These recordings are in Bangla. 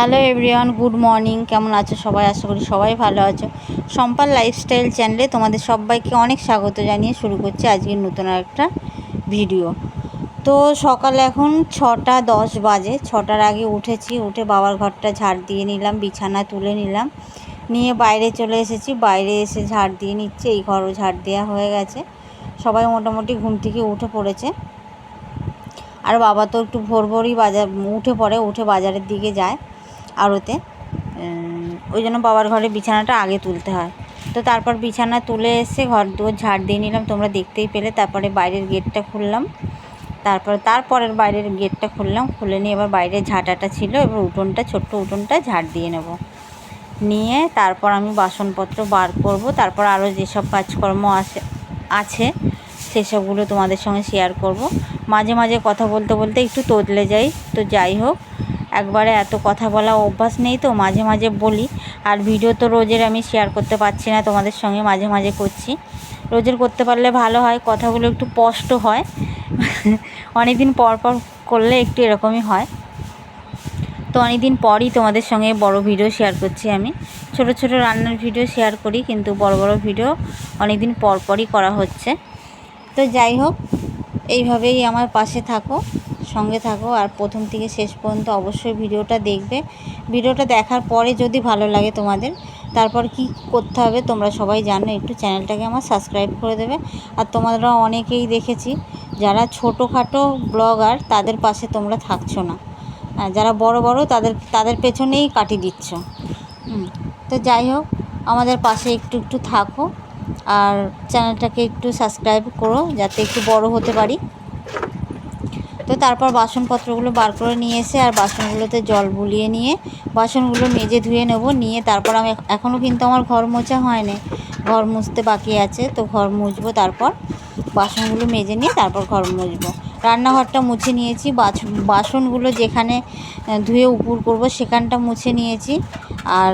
হ্যালো এভরিওয়ান গুড মর্নিং কেমন আছো সবাই? আশা করি সবাই ভালো আছো। সম্পার লাইফস্টাইল চ্যানেলে তোমাদের সবাইকে অনেক স্বাগত জানিয়ে শুরু করছি আজকের নতুন একটা ভিডিও তো সকালে এখন ছটা দশ বাজে, ছটার আগে উঠেছি, উঠে বাবার ঘরটা ঝাড় দিয়ে নিলাম, বিছানা তুলে নিলাম। নিয়ে বাইরে চলে এসেছি, বাইরে এসে ঝাড় দিয়ে নিচ্ছে, এই ঘরও ঝাড় দেওয়া হয়ে গেছে। সবাই মোটামুটি ঘুম থেকে উঠে পড়েছে। আর বাবা তো একটু ভোর ভোরই বাজার, উঠে পড়ে, উঠে বাজারের দিকে যায়। আড়তে ওই জন্য বাবার ঘরে বিছানাটা আগে তুলতে হয়। তো তারপর বিছানা তুলে এসে ঘর দুয়ার ঝাড় দিয়ে নিলাম, তোমরা দেখতেই পেলে। তারপরে বাইরের গেটটা খুললাম। তারপর, তারপরের বাইরের গেটটা খুললাম। খুলে নিয়ে এবার বাইরে ঝাঁটাটা ছিল, এবার উঠোনটা, ছোট্ট উঠোনটা ঝাড় দিয়ে নেব। নিয়ে তারপর আমি বাসনপত্র বার করব। তারপর আরও যেসব কাজকর্ম আছে আছে, সেসবগুলো তোমাদের সঙ্গে শেয়ার করব। মাঝে মাঝে কথা বলতে বলতে একটু তোতলে যাই। তো যাই হোক একবারে এত কথা বলা অভ্যাস নেই তো, মাঝে মাঝে বলি। আর ভিডিও তো রোজের আমি শেয়ার করতে পারছি না, তোমাদের সঙ্গে মাঝে মাঝে করছি। রোজের করতে পারলে ভালো হয়, কথাগুলো একটু স্পষ্ট হয়। অনেক দিন পর পর করলে একটু এরকমই হয়। তো অনেক দিন পরই তোমাদের সঙ্গে বড় ভিডিও শেয়ার করছি আমি। ছোট ছোট রান্নার ভিডিও শেয়ার করি, কিন্তু বড় বড় ভিডিও অনেক দিন পর পরই করা হচ্ছে। তো যাই হোক, এইভাবেই আমার পাশে থাকো। সঙ্গে থাকো আর প্রথম থেকে শেষ পর্যন্ত অবশ্যই ভিডিওটা দেখবে। ভিডিওটা দেখার পরে যদি ভালো লাগে তোমাদের, তারপর কি করতে হবে তোমরা সবাই জানো, একটু চ্যানেলটাকে আমার সাবস্ক্রাইব করে দেবে। আর তোমরা অনেকেই দেখেছি, যারা ছোটোখাটো ব্লগার, তাদের পাশে তোমরা থাকছো না। যারা বড় বড়, তাদের তাদের পেছনেই কাটি দিচ্ছ। তো যাই হোক, আমাদের পাশে একটু একটু থাকো আর চ্যানেলটাকে একটু সাবস্ক্রাইব করো, যাতে একটু বড় হতে পারি। তো তারপর বাসনপত্রগুলো বার করে নিয়ে এসে আর বাসনগুলোতে জল বুলিয়ে নিয়ে বাসনগুলো মেজে ধুয়ে নেব। নিয়ে তারপর আমি এখনও কিন্তু আমার ঘর মোছা হয়নি। ঘর মুছতে বাকি আছে, তো ঘর মুছবো তারপর বাসনগুলো মেজে নিয়ে তারপর ঘর মুছবো। রান্নাঘরটা মুছে নিয়েছি বাসনগুলো যেখানে ধুয়ে উপুর করব সেখানটা মুছে নিয়েছি। আর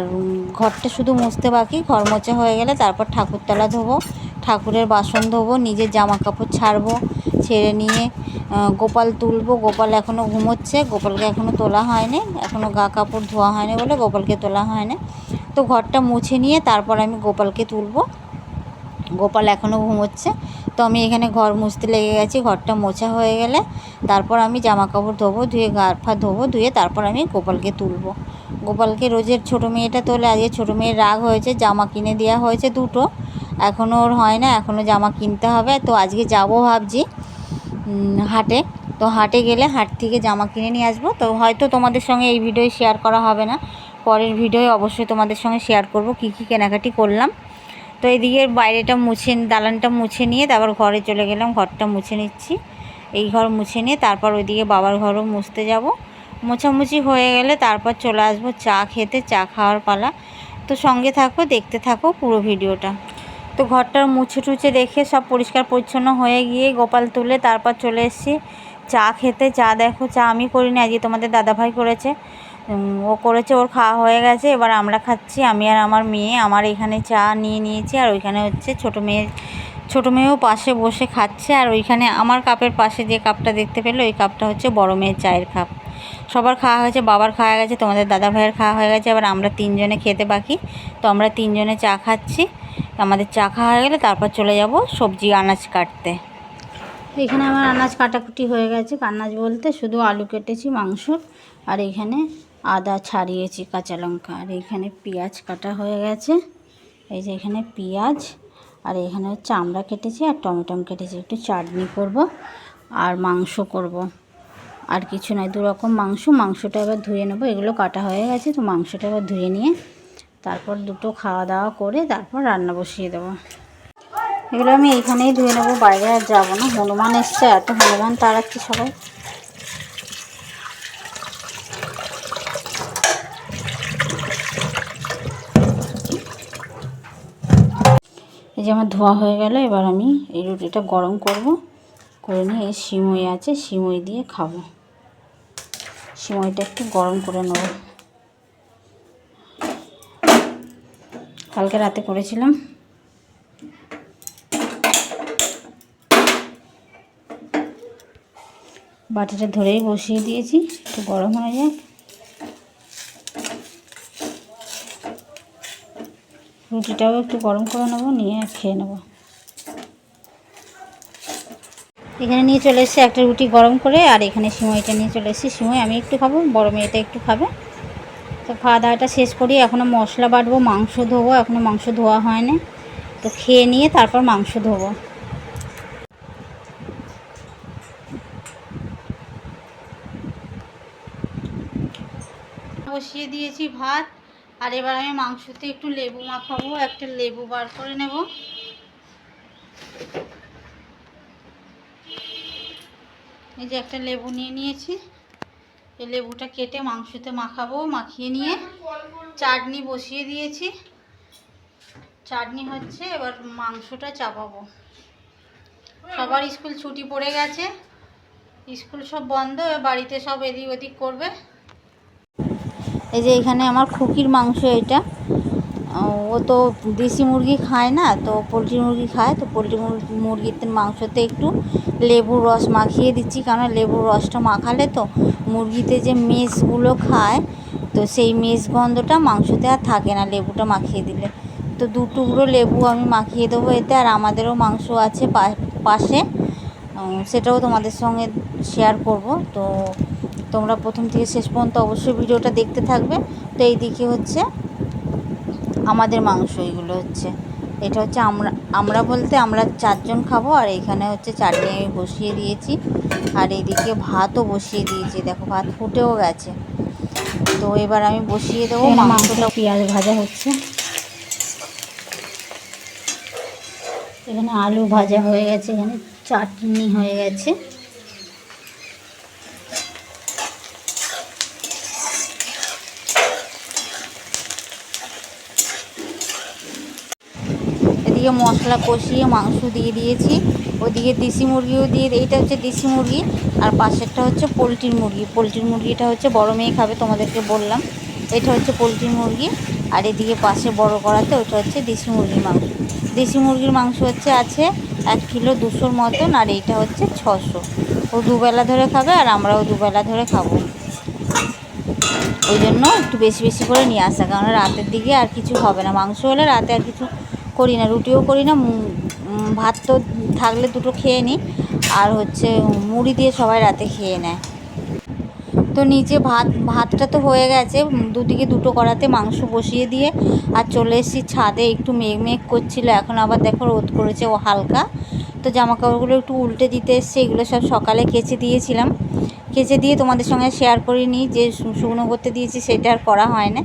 ঘরটা শুধু মুছতে বাকি, ঘর মোছা হয়ে গেলে তারপর ঠাকুরতলা ধোবো। ঠাকুরের বাসন ধোবো, নিজের জামা কাপড় ছাড়বো। ছেড়ে নিয়ে গোপাল তুলবো। গোপাল এখনও ঘুমোচ্ছে। গোপালকে এখনও তোলা হয়নি। এখনও গা কাপড় ধোয়া হয়নি বলে গোপালকে তোলা হয় হয়নি। তো ঘরটা মুছে নিয়ে তারপর আমি গোপালকে তুলবো। গোপাল এখনও ঘুমোচ্ছে। তো আমি এখানে ঘর মুছতে লেগে গেছি। ঘরটা মোছা হয়ে গেলে তারপর আমি জামা কাপড় ধোবো, ধুয়ে গা ফা ধোবো, ধুয়ে তারপর আমি গোপালকে তুলবো। গোপালকে রোজের ছোটো মেয়েটা তোলে। আজকে ছোটো মেয়ের রাগ হয়েছে। জামা কিনে দেওয়া হয়েছে দুটো। এখনও ওর হয় না। এখনও জামা কিনতে হবে। তো আজকে যাব ভাবছি। হাটে। তো হাটে গেলে হাট থেকে জামা কিনে নিয়ে আসব। তো হয়তো তোমাদের সঙ্গে এই ভিডিও শেয়ার করা হবে না। পরের ভিডিওয় অবশ্যই তোমাদের সঙ্গে শেয়ার করব কি কি কেনাকাটি করলাম। তো এদিকে বাইরেটা মুছে, দালানটা মুছে নিয়ে তারপর ঘরে চলে গেলাম, ঘরটা মুছে নিচ্ছি। এই ঘর মুছে নিয়ে তারপর ওইদিকে বাবার ঘরও মুছতে যাব। মোছামুছি হয়ে গেলে তারপর চলে আসব চা খেতে, চা খাওয়ার পালা। তো সঙ্গে থাকো, দেখতে থাকো পুরো ভিডিওটা। তো ঘরটা মুছে টুছে রেখে সব পরিষ্কার পরিচ্ছন্ন হয়ে গিয়ে গোপাল তুলে তারপর চলে এসেছি। চা খেতে, চা দেখো, চা আমি করিনি, আজকে তোমাদের দাদাভাই করেছে। ও করেছে, ওর খাওয়া হয়ে গেছে, এবার আমরা খাচ্ছি। আমি আর আমার মেয়ে, আমার এখানে চা নিয়ে নিয়েছি, আর ওইখানে হচ্ছে ছোটো মেয়ে, ছোটো মেয়েও পাশে বসে খাচ্ছে, আর ওইখানে আমার কাপের পাশে যে কাপটা দেখতে পেলে, ওই কাপটা হচ্ছে বড় মেয়ের চায়ের কাপ। সবার খাওয়া হয়েছে, বাবার খাওয়া গেছে, তোমাদের দাদা ভাইয়ের খাওয়া হয়ে গেছে, এবার আমরা তিনজনে খেতে বাকি। তো আমরা তিনজনে চা খাচ্ছি। আমাদের চা খাওয়া হয়ে গেলে তারপর চলে যাব সবজি আনাজ কাটতে। এখানে আমার আনাজ কাটাকুটি হয়ে গেছে। আনাজ বলতে শুধু আলু কেটেছি, মাংস, আর এখানে আদা ছাড়িয়েছি, কাঁচা লঙ্কা। আর এখানে পেঁয়াজ কাটা হয়ে গেছে। এই যে এখানে পেঁয়াজ, আর এখানে হচ্ছে আমরা কেটেছি আর টমেটম কেটেছি। একটু চাটনি করব আর মাংস করব। আর কিছু নয় দু রকম মাংস। মাংসটা এবার ধুয়ে নেব। এগুলো কাটা হয়ে গেছে, তো মাংসটা এবার ধুয়ে নিয়ে তারপর দুটো খাওয়া দাওয়া করে তারপর রান্না বসিয়ে দেবো। এগুলো আমি এইখানেই ধুয়ে নেব, বাইরে আর যাব না। হনুমান এসছে, এত হনুমান তাড়াচ্ছে সবাই? এই যে আমার ধোয়া হয়ে গেল, এবার আমি এই রুটিটা গরম করব। করে নিয়ে এই সিমই আছে, সিমই দিয়ে খাব। সিমইটা একটু গরম করে নেব। কালকে রাতে করেছিলাম। বাটিটা ধরেই বসিয়ে দিয়েছি, একটু গরম হয়ে যাক। রুটিটাও একটু গরম করে নেব, নিয়ে খেয়ে নেব। এখানে নিয়ে চলে এসছি একটা রুটি গরম করে, আর এখানে সিমাইটা নিয়ে চলে এসেছি। সিমাই আমি একটু খাব, বড় মেয়েটা একটু খাবে। তো খাওয়া দাওয়াটা শেষ করি এখনও মশলা বাটবো, মাংস ধোবো এখনও মাংস ধোয়া হয়নি। তো খেয়ে নিয়ে তারপর মাংস ধোবো। বসিয়ে দিয়েছি ভাত, আর এবার আমি মাংসতে একটু লেবু মাখাবো, একটা লেবু বার করে নেব। এই যে একটা লেবু নিয়ে নিয়েছি। এই লেবুটা কেটে মাংসতে মাখাবো, মাখিয়ে নিয়ে চাটনি বসিয়ে দিয়েছি। চাটনি হচ্ছে এবার মাংসটা চাপাবো। সবার স্কুল ছুটি পড়ে গেছে, স্কুল সব বন্ধ বাড়িতে সব এদিক ওদিক করবে। এই যে এখানে আমার খুকির মাংস এটা। ও তো দেশি মুরগি খায় না, তো পোলট্রি মুরগি খায়, তো পোলট্রি মুরগির মাংসতে একটু লেবুর রস মাখিয়ে দিচ্ছি কারণ লেবুর রসটা মাখালে তো মুরগিতে যে মেষগুলো খায়, তো সেই মেষ গন্ধটা মাংসতে আর থাকে না লেবুটা মাখিয়ে দিলে। তো দু টুকরো লেবু আমি মাখিয়ে দেবো এতে, আর আমাদেরও মাংস আছে পাশে সেটাও তোমাদের সঙ্গে শেয়ার করব। তো তোমরা প্রথম থেকে শেষ পর্যন্ত অবশ্যই ভিডিওটা দেখতে থাকবে। তো এই দিকে হচ্ছে আমাদের মাংস এগুলো হচ্ছে। এটা হচ্ছে আমরা আমরা বলতে আমরা চারজন খাব আর এখানে হচ্ছে চাটনি আমি বসিয়ে দিয়েছি। আর এদিকে ভাতও বসিয়ে দিয়েছি। দেখো ভাত ফুটেও গেছে। তো এবার আমি বসিয়ে দেবো মাংসটা পেঁয়াজ ভাজা হচ্ছে। এখানে আলু ভাজা হয়ে গেছে। এখানে চাটনি হয়ে গেছে। মশলা কষিয়ে মাংস দিয়ে দিয়েছি। ওদিকে দেশি মুরগিও দিয়ে এইটা হচ্ছে দেশি মুরগি, আর পাশেরটা হচ্ছে পোলট্রির মুরগি। পোলট্রির মুরগিটা হচ্ছে বড় মেয়ে খাবে তোমাদেরকে বললাম। এটা হচ্ছে পোলট্রির মুরগি, আর এদিকে পাশে বড় করাতে ওটা হচ্ছে দেশি মুরগির মাংস। দেশি মুরগির মাংস হচ্ছে আছে এক কিলো দুশোর মতন, আর এইটা হচ্ছে ছশো। ও দুবেলা ধরে খাবে, আর আমরাও দুবেলা ধরে খাব। ওই জন্য একটু বেশি বেশি করে নিয়ে আসা, কারণ রাতের দিকে আর কিছু হবে না। মাংস হলে রাতে আর কিছু করি না, রুটিও করি না ভাত তো থাকলে দুটো খেয়ে নিই, আর হচ্ছে মুড়ি দিয়ে সবাই রাতে খেয়ে নেয়। তো নিচে ভাত, ভাতটা তো হয়ে গেছে দুদিকে দুটো করাতে মাংস বসিয়ে দিয়ে, আর চলে এসেছি ছাদে, একটু মেঘ মেঘ করছিল, এখন আবার দেখো রোদ করেছে ও হালকা। তো জামা কাপড়গুলো একটু উল্টে দিতে এসছে, এগুলো সব সকালে কেচে দিয়েছিলাম। কেচে দিয়ে তোমাদের সঙ্গে শেয়ার করিনি যে শুকনো করতে দিয়েছি, সেটা আর করা হয় না।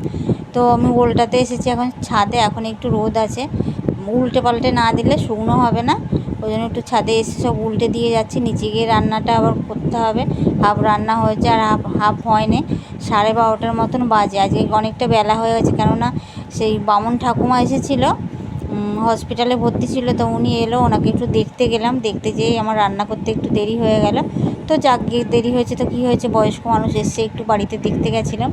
তো আমি উল্টাতে এসেছি, এখন ছাদে, এখন একটু রোদ আছে। উল্টে পাল্টে না দিলে শুকনো হবে না। ওই জন্য একটু ছাদে এসে সব উল্টে দিয়ে যাচ্ছি। নিচে গিয়ে রান্নাটা আবার করতে হবে। হাফ রান্না হয়েছে আর হাফ হাফ হয়নি। সাড়ে বারোটার মতন বাজে। আজকে অনেকটা বেলা হয়ে গেছে। কেননা সেই বামুন ঠাকুমা এসেছিল হসপিটালে ভর্তি ছিল। তো উনি এলো, ওনাকে একটু দেখতে গেলাম। দেখতে যেয়ে আমার রান্না করতে একটু দেরি হয়ে গেল। তো যাক দেরি হয়েছে তো কী হয়েছে? বয়স্ক মানুষ এসছে, একটু বাড়িতে দেখতে গেছিলাম।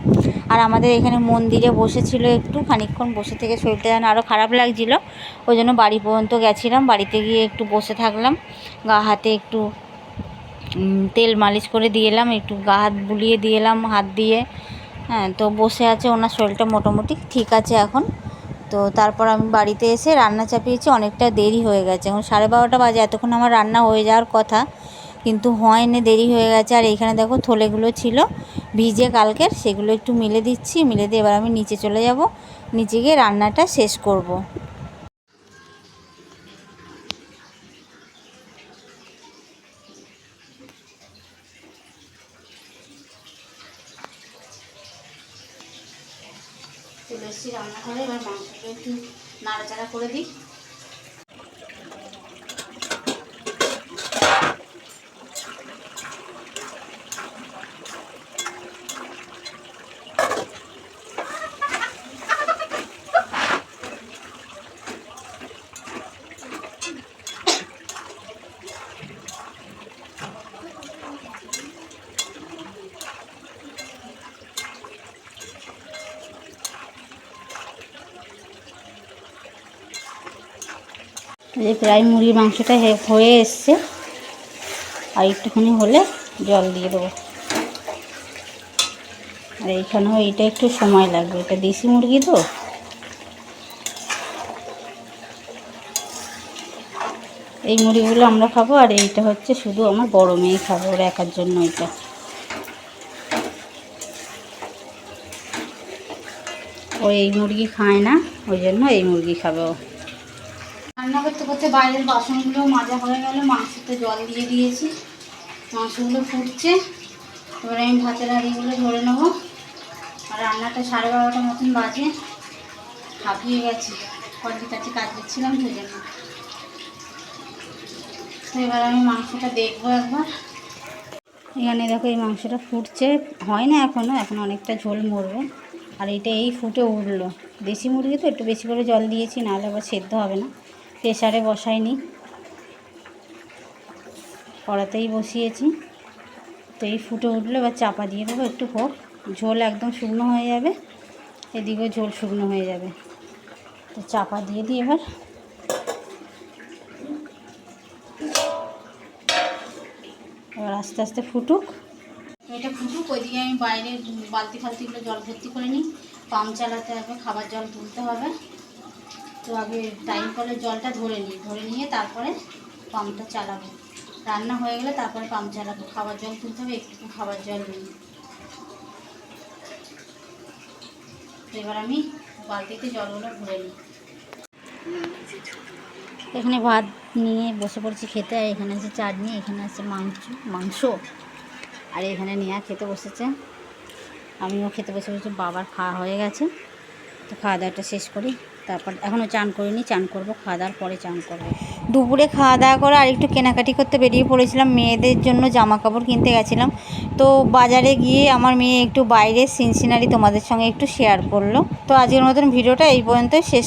আর আমাদের এখানে মন্দিরে বসেছিল একটু, খানিকক্ষণ বসে থেকে শরীরটা যেন আরও খারাপ লাগছিল। ওই জন্য বাড়ি পর্যন্ত গেছিলাম, বাড়িতে গিয়ে একটু বসে থাকলাম। গা হাতে একটু তেল মালিশ করে দিয়ে এলাম, একটু গা হাত বুলিয়ে দিয়ে এলাম, হাত দিয়ে। হ্যাঁ তো বসে আছে ওনার শরীরটা মোটামুটি, ঠিক আছে এখন। তো তারপর আমি বাড়িতে এসে রান্না চাপিয়েছি, অনেকটা দেরি হয়ে গেছে। এখন সাড়ে বারোটা বাজে, এতক্ষণ আমার রান্না হয়ে যাওয়ার কথা। কিন্তু হয়নি, দেরি হয়ে গেছে। আর এইখানে দেখো থলেগুলো ছিল, ভিজে কালকের, সেগুলো একটু মিলে দিচ্ছি, মিলে দিয়ে এবার আমি নিচে চলে যাব। নিচে গিয়ে রান্নাটা শেষ করব। চলে এসেছি এবার মাংসটা একটু নাড়াচাড়া করে দিই। যে প্রায় মুড়ির মাংসটা হয়ে এসছে। আর একটুখানি হলে জল দিয়ে দেবো। আর এইখানেও এইটা একটু সময় লাগবে। এটা দেশি মুরগি তো। এই মুড়িগুলো আমরা খাব, আর এইটা হচ্ছে শুধু আমার বড় মেয়ে খাব, ওর একার জন্য এটা। ও এই মুরগি খায় না, ওই জন্য এই মুরগি খাবে ও। রান্না করতে করতে বাইরের বাসনগুলো মাজা হয়ে গেল। মাংসতে জল দিয়ে দিয়েছি। মাংসগুলো ফুটছে। এবার আমি ভাতের হাঁড়িগুলো ধরে নেব। আর রান্নাটা সাড়ে বারোটার মতন বাজে। হাঁপিয়ে গেছি। কদিন কাছে কাজ করছিলাম সেই তো এবার আমি মাংসটা দেখব একবার। এখানে দেখো এই মাংসটা ফুটছে। হয় না এখনও এখন অনেকটা ঝোল মরবে। আর এটা এই ফুটে উঠল। দেশি মুরগি তো, একটু বেশি করে জল দিয়েছি, নাহলে আবার সেদ্ধ হবে না। প্রেশারে বসাইনি। কড়াতেই বসিয়েছি। তো এই ফুটে উঠলে এবার চাপা দিয়ে দেবো একটু হোক। ঝোল একদম শুকনো হয়ে যাবে, এদিকেও ঝোল শুকনো হয়ে যাবে। তো চাপা দিয়ে দিই এবার। এবার আস্তে আস্তে ফুটুক। এটা ফুটুক, ওইদিকে আমি বাইরে বালতি ফালতিগুলো জল ভর্তি করে নিই। পাম্প চালাতে হবে, খাবার জল তুলতে হবে। তো আগে টাইম কলের জলটা ধরে নিই ধরে নিয়ে তারপরে পাম্পটা চালাবো। রান্না হয়ে গেলে তারপরে পাম্প চালাবো। খাবার জল তুলতে হবে একটু খাবার জল নিই এবার আমি বালতিতে জলগুলো ভরে নিই। এখানে ভাত নিয়ে বসে পড়ছি খেতে, আর এখানে আছে চাটনি, এখানে আছে মাংস মাংস। আর এখানে নেয়া খেতে বসেছে। আমিও খেতে বসে বসে বাবার খাওয়া হয়ে গেছে। তো খাওয়া দাওয়াটা শেষ করি। তারপর এখনও চান করিনি, চান করব, খাওয়া দাওয়ার পরে চান করব। দুপুরে খাওয়া দাওয়া করে আর একটু কেনাকাটি করতে বেরিয়ে পড়েছিলাম, মেয়েদের জন্য জামা কাপড় কিনতে গেছিলাম। তো বাজারে গিয়ে আমার মেয়ে একটু বাইরের সিনসিনারি তোমাদের সঙ্গে একটু শেয়ার করল। তো আজকের মতন ভিডিওটা এই পর্যন্ত শেষ